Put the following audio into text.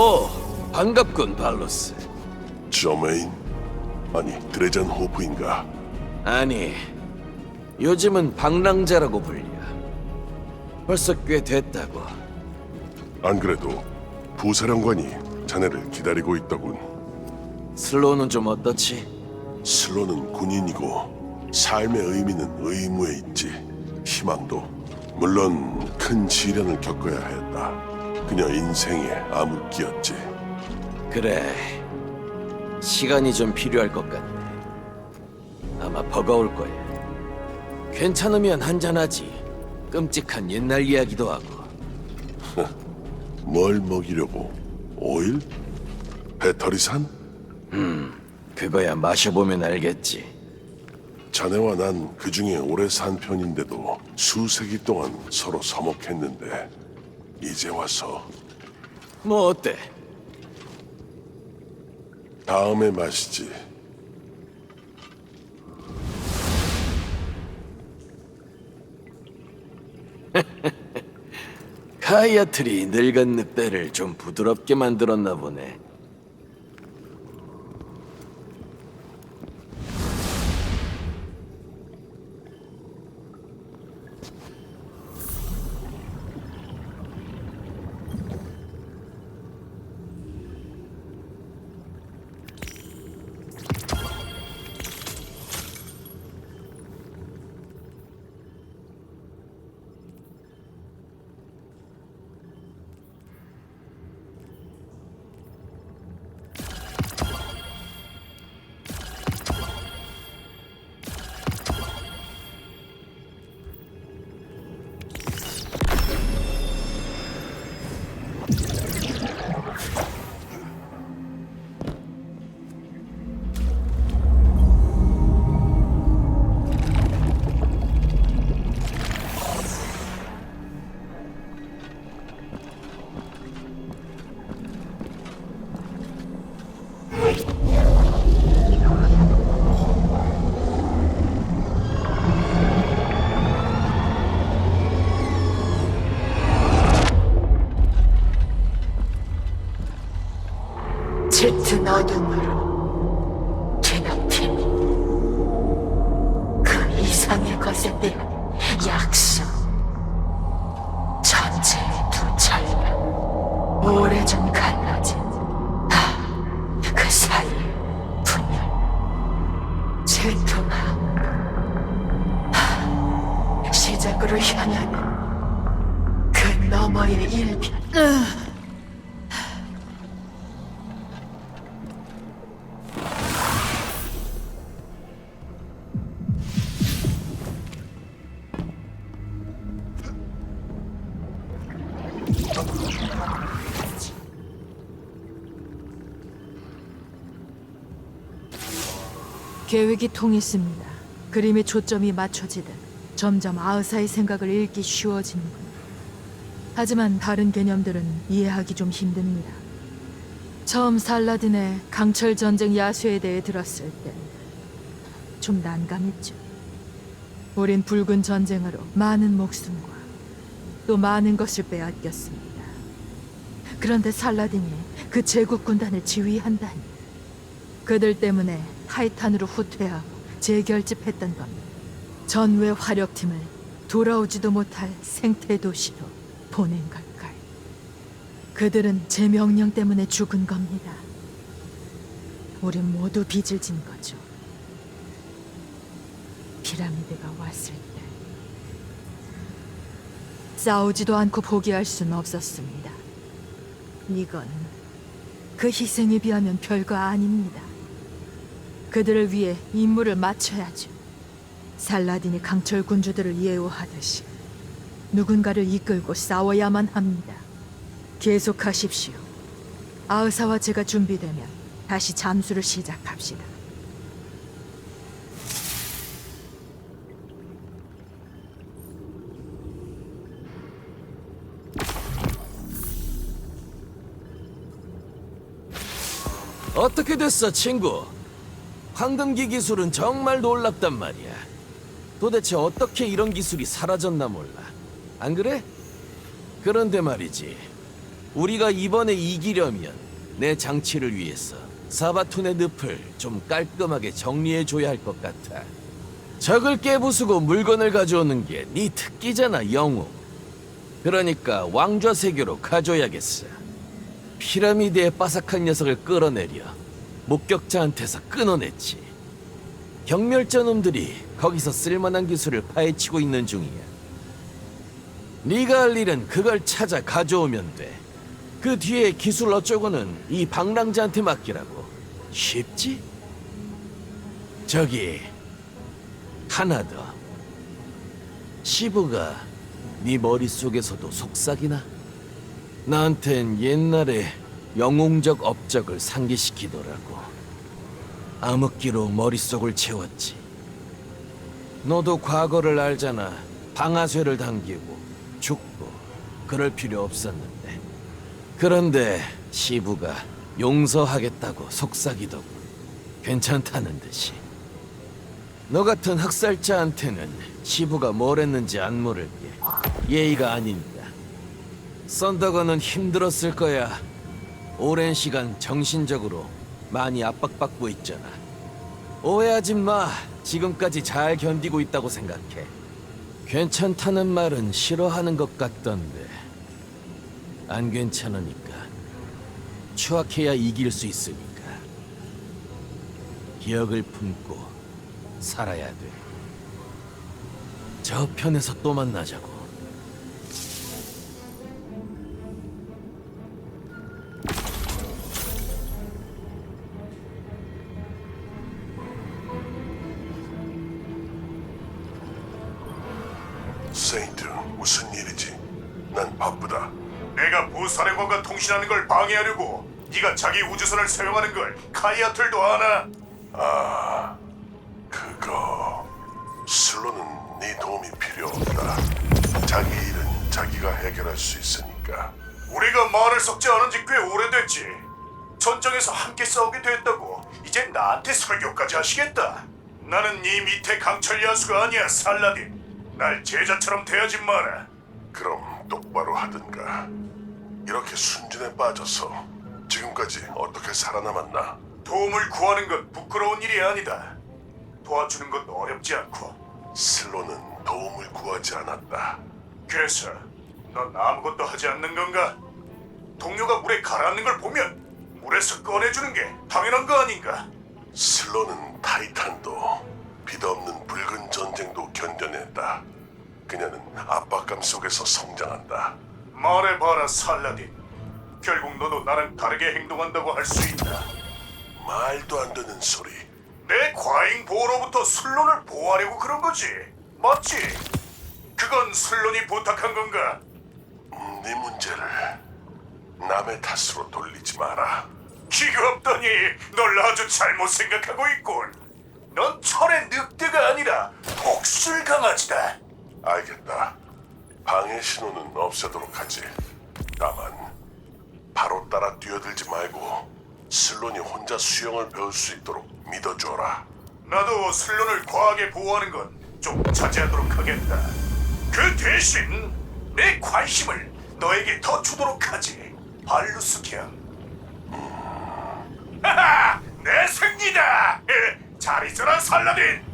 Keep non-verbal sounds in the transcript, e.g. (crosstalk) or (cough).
오, 반갑군, 발로스. 저메인 아니 드레잔 호프인가? 아니, 요즘은 방랑자라고 불려. 벌써 꽤 됐다고. 안 그래도 부사령관이 자네를 기다리고 있더군. 슬로우는 좀 어떻지? 슬로는 군인이고 삶의 의미는 의무에 있지. 희망도 물론 큰 시련을 겪어야 했다. 그녀 인생의 암흑기였지. 그래. 시간이 좀 필요할 것 같네. 아마 버거울 거야. 괜찮으면 한잔하지. 끔찍한 옛날 이야기도 하고. (laughs) 뭘 먹이려고? 오일? 배터리산? 그거야 마셔보면 알겠지. 자네와 난 그 중에 오래 산 편인데도 수세기 동안 서로 서먹했는데 이제 와서 뭐 어때? 다음에 마시지. (laughs) 카이아틀이 늙은 늑대를 좀 부드럽게 만들었나 보네. 오래전 갈라진 아, 그 사이의 분열 질투함 아, 시작으로 향하는 그 너머의 일변 계획이 통했습니다. 그림의 초점이 맞춰지듯 점점 아으사의 생각을 읽기 쉬워지는군. 하지만 다른 개념들은 이해하기 좀 힘듭니다. 처음 살라딘의 강철 전쟁 야수에 대해 들었을 때 좀 난감했죠. 우린 붉은 전쟁으로 많은 목숨과 또 많은 것을 빼앗겼습니다. 그런데 살라딘이 그 제국 군단을 지휘한다니 그들 때문에 타이탄으로 후퇴하고 재결집했던 겁니다. 전외 화력팀을 돌아오지도 못할 생태 도시로 보낸 걸까요? 그들은 제 명령 때문에 죽은 겁니다. 우린 모두 빚을 진 거죠. 피라미드가 왔을 때 싸우지도 않고 포기할 순 없었습니다. 이건 그 희생에 비하면 별거 아닙니다. 그들을 위해 임무를 마쳐야죠. 살라딘이 강철 군주들을 예우하듯이 누군가를 이끌고 싸워야만 합니다. 계속하십시오. 아으사와 제가 준비되면 다시 잠수를 시작합시다. 어떻게 됐어, 친구? 황금기 기술은 정말 놀랍단 말이야. 도대체 어떻게 이런 기술이 사라졌나 몰라. 안 그래? 그런데 말이지. 우리가 이번에 이기려면 내 장치를 위해서 사바툰의 늪을 좀 깔끔하게 정리해줘야 할 것 같아. 적을 깨부수고 물건을 가져오는 게 네 특기잖아, 영웅. 그러니까 왕좌 세계로 가줘야겠어. 피라미드의 바삭한 녀석을 끌어내려 목격자한테서 끊어냈지. 경멸자 놈들이 거기서 쓸만한 기술을 파헤치고 있는 중이야. 네가 할 일은 그걸 찾아 가져오면 돼. 그 뒤에 기술 어쩌고는 이 방랑자한테 맡기라고. 쉽지? 저기 하나 더. 시부가 네 머릿속에서도 속삭이나? 나한텐 옛날에 영웅적 업적을 상기시키더라고. 암흑기로 머릿속을 채웠지. 너도 과거를 알잖아. 방아쇠를 당기고 죽고 그럴 필요 없었는데. 그런데 시부가 용서하겠다고 속삭이더군. 괜찮다는 듯이. 너 같은 학살자한테는 시부가 뭘 했는지 안 모를 게 예의가 아닙니다. 썬더건은 힘들었을 거야. 오랜 시간 정신적으로 많이 압박받고 있잖아. 오해하지 마. 지금까지 잘 견디고 있다고 생각해. 괜찮다는 말은 싫어하는 것 같던데. 안 괜찮으니까. 추악해야 이길 수 있으니까. 기억을 품고 살아야 돼. 저 편에서 또 만나자고. 사령관과 통신하는 걸 방해하려고 네가 자기 우주선을 사용하는 걸 카이아틀도 아나? 그거 슬로는 네 도움이 필요 없다. 자기 일은 자기가 해결할 수 있으니까. 우리가 말을 섞지 않은 지 꽤 오래됐지. 전장에서 함께 싸우게 됐다고 이제 나한테 설교까지 하시겠다. 나는 네 밑에 강철 야수가 아니야, 살라딘. 날 제자처럼 대하지 마라. 그럼 똑바로 하든가. 이렇게 순진에 빠져서 지금까지 어떻게 살아남았나? 도움을 구하는 건 부끄러운 일이 아니다. 도와주는 건 어렵지 않고. 슬로는 도움을 구하지 않았다. 그래서 넌 아무것도 하지 않는 건가? 동료가 물에 가라앉는 걸 보면 물에서 꺼내주는 게 당연한 거 아닌가? 슬로는 타이탄도 빛없는 붉은 전쟁도 견뎌냈다. 그녀는 압박감 속에서 성장한다. 말해봐라 살라딘. 결국 너도 나랑 다르게 행동한다고 할 수 있다. 말도 안 되는 소리. 내 과잉 보호로부터 슬론을 보호하려고 그런 거지. 맞지? 그건 슬론이 부탁한 건가? 네 문제를 남의 탓으로 돌리지 마라. 기가 없더니 널 아주 잘못 생각하고 있군. 넌 철의 늑대가 아니라 복술 강아지다. 알겠다. 방해 신호는 없애도록 하지. 다만 바로 따라 뛰어들지 말고 슬론이 혼자 수영을 배울 수 있도록 믿어줘라. 나도 슬론을 과하게 보호하는 건 좀 자제하도록 하겠다. 그 대신 내 관심을 너에게 더 주도록 하지. 발루스 경. 하하! 내 승리다! 에, 잘 있어라 살라딘!